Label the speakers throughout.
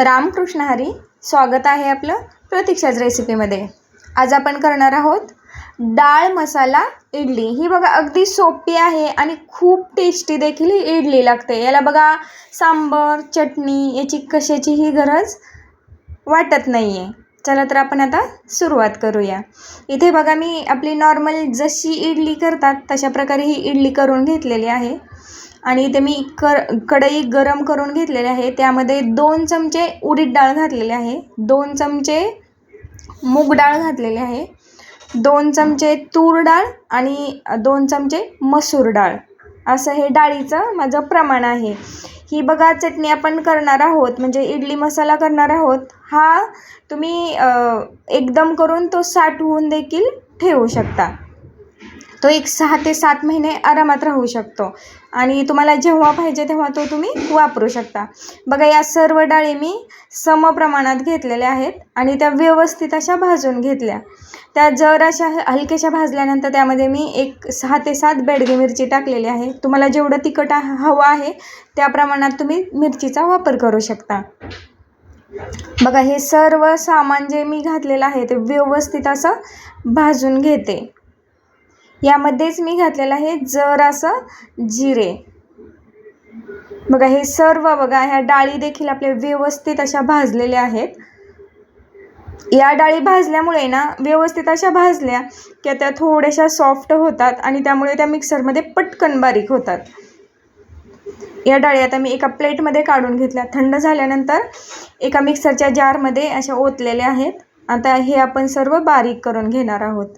Speaker 1: रामकृष्ण हरी स्वागत आहे आपलं प्रतीक्षाच रेसिपीमध्ये आज आपण करणार आहोत डाळ मसाला इडली. ही बघा अगदी सोपी आहे आणि खूप टेस्टी देखील ही इडली लागते. याला बघा सांबर चटणी याची कशाचीही गरज वाटत नाही आहे चला तर आपण आता सुरुवात करूया. इथे बघा मी आपली नॉर्मल जशी इडली करतात तशा प्रकारे ही इडली करून घेतलेली आहे. आणि इथे मी कर कढई गरम करून घेतलेली आहे. त्यामध्ये दोन चमचे उडीद डाळ घातलेली आहे. दोन चमचे मूग डाळ घातलेले आहे. दोन चमचे तूर डाळ आणि दोन चमचे मसूर डाळ. असं हे डाळीचं माझं प्रमाण आहे. ही बघा चटणी आपण करणार आहोत म्हणजे इडली मसाला करणार आहोत हा तुम्ही एकदम करून तो साठवून देखील ठेवू शकता. तो एक सहा ते सात महिने आरामात राहू शकतो. आणि तुम्हाला जेव्हा पाहिजे तेव्हा तो तुम्ही वापरू शकता. बघा या सर्व डाळी मी समप्रमाणात घेतलेल्या आहेत आणि त्या व्यवस्थित अशा भाजून घेतल्या. त्या जर अशा हलक्याशा भाजल्यानंतर त्यामध्ये मी एक सहा ते सात बेडगी मिरची टाकलेली आहे. तुम्हाला जेवढं तिखट हवं आहे त्या प्रमाणात तुम्ही मिरचीचा वापर करू शकता. बघा हे सर्व सामान जे मी घातलेलं आहे ते व्यवस्थित असं भाजून घेते. यामध्येच मी घातलेलं आहे जरासं जिरे. बघा हे सर्व बघा ह्या डाळी देखील आपल्या व्यवस्थित अशा भाजलेल्या आहेत. या डाळी भाजल्यामुळे ना व्यवस्थित अशा भाजल्या की त्या थोड्याशा सॉफ्ट होतात आणि त्यामुळे त्या मिक्सरमध्ये पटकन बारीक होतात. या डाळी आता मी एका प्लेटमध्ये काढून घेतल्या. थंड झाल्यानंतर एका मिक्सरच्या जारमध्ये अशा ओतलेल्या आहेत. आता हे आपण सर्व बारीक करून घेणार आहोत.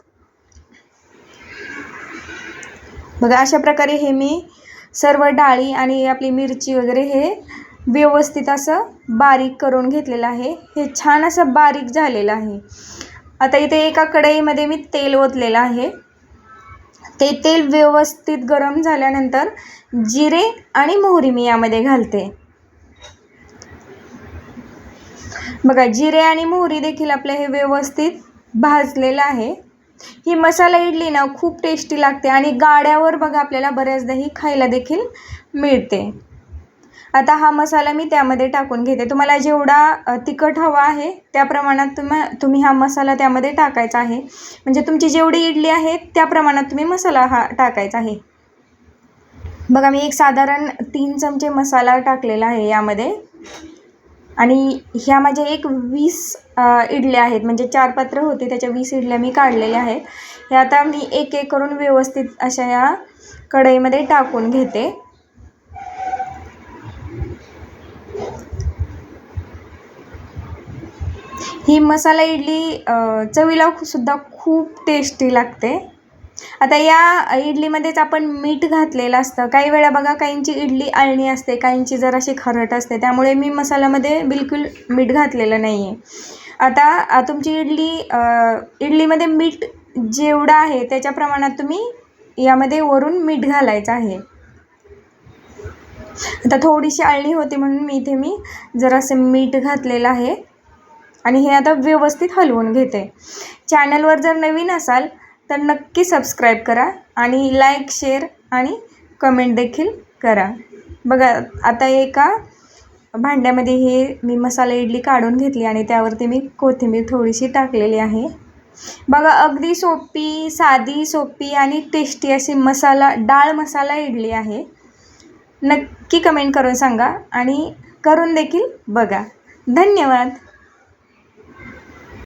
Speaker 1: बघा अशा प्रकारे हे मी सर्व डाळी आणि आपली मिरची वगैरे हे व्यवस्थित असं बारीक करून घेतलेलं आहे. हे छान असं बारीक झालेलं आहे. आता इथे एका कढईमध्ये मी तेल ओतलेलं आहे. ते तेल व्यवस्थित गरम झाल्यानंतर जिरे आणि मोहरी मी यामध्ये घालते. बघा जिरे आणि मोहरी देखील आपलं हे व्यवस्थित भाजलेलं आहे. ही मसाला इडली ना खूप टेस्टी लागते आणि गाड्यावर बघा आपल्याला बऱ्याचदा ही खायला देखील मिळते. आता हा मसाला मी त्यामध्ये टाकून घेते. तुम्हाला जेवढा तिखट हवा आहे त्या प्रमाणात तुम्हा तुम्ही हा मसाला त्यामध्ये टाकायचा आहे. म्हणजे तुमची जेवढी इडली आहे त्या प्रमाणात तुम्ही मसाला हा टाकायचा आहे. बघा मी एक साधारण तीन चमचे मसाला टाकलेला आहे यामध्ये. आणि ह्या माझ्या एक वीस इडल्या आहेत. म्हणजे चार पात्र होते त्याच्या वीस इडल्या मी काढलेल्या आहेत. हे आता मी एक एक करून व्यवस्थित अशा या कढईमध्ये टाकून घेते. ही मसाला इडली चवीला सुद्धा खूप टेस्टी लागते. आता या इडलीमध्येच आपण मीठ घातलेलं असतं. काही वेळा बघा काहींची इडली आळणी असते काहींची जर अशी खरट असते. त्यामुळे मी मसाल्यामध्ये बिलकुल मीठ घातलेलं नाही आहे आता तुमची इडली इडलीमध्ये मीठ जेवढं आहे त्याच्या प्रमाणात तुम्ही यामध्ये वरून मीठ घालायचं आहे. आता थोडीशी आळणी होती म्हणून मी इथे मी जरासं मीठ घातलेलं आहे. आणि हे आता व्यवस्थित हलवून घेते. चॅनलवर जर नवीन असाल तर नक्की सबस्क्राईब करा आणि लाईक शेअर आणि कमेंट देखील करा. बघा आता एका भांड्यामध्ये हे मी मसाला इडली काढून घेतली आणि त्यावरती मी कोथिंबीर थोडीशी टाकलेली आहे. बघा अगदी सोपी साधी सोपी आणि टेस्टी अशी मसाला डाळ मसाला इडली आहे. नक्की कमेंट करून सांगा आणि करून देखील बघा. धन्यवाद!